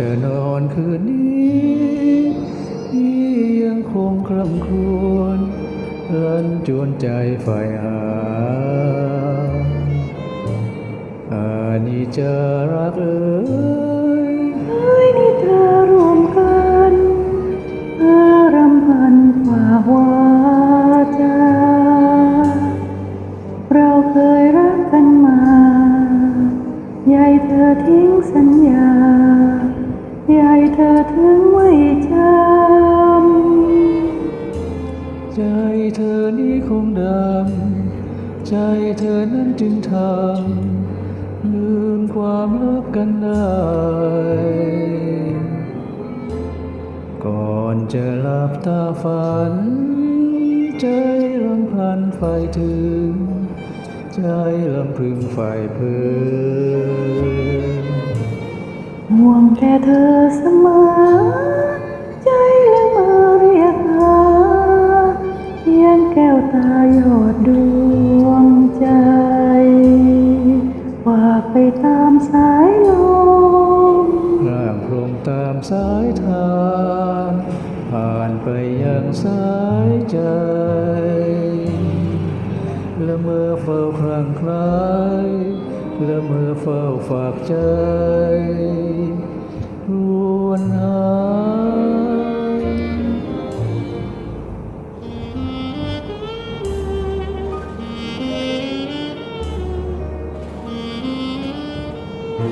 จะนอนคืนนี้พี่ยังคงคร่ำครวญรันจวนใจใฝ่หาอานิจจารักเอ๋ยเอ้ยนี่เธอรวมกันเพื่อรำพันฝาวาจาเราเคยรักกันมาใยเธอทิ้งสัญญา ใยเธอถึงไม่จำ ใจเธอนี้คงดำ ใจเธอนั้นจึงทำ ลืมความรักกันได้ ก่อนจะหลับตาฝัน ใจลำพันไฟถึง ใจลำพึงไฟเพื่อห่วง แต่เธอเสมอ ใจและมาเรียกหาเพียงแก้วตายอดดวงใจฝากไปตามสายลมร่างโพรงตามสายทางผ่านไปยังสายใจละเมอเฝ้าครั่งคล้ายละเมอเฝ้าฝากใจ ก่อ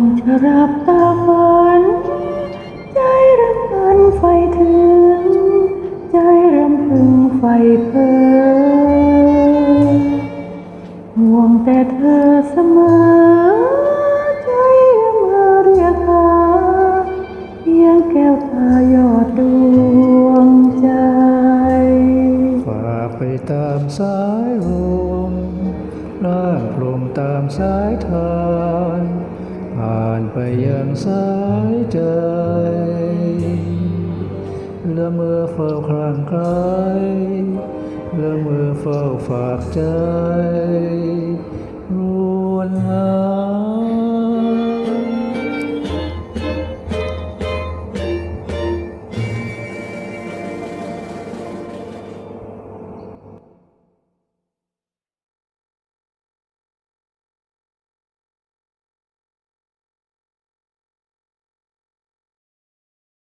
นจะรับตาฝัน ใจรำพันไฟถึง ใจรำพึงไฟเพ้อ แต่เธอเสมอ ใจยังมาเรียกหาเพียงแก้วตายอดดวงใจฝากไปตามสายลมร่างพรงตามสายทานผ่านไปยังสายใจและเมื่อเฝ้าคลางไคล้ และเมอเฝ้าฝากใจรวนหา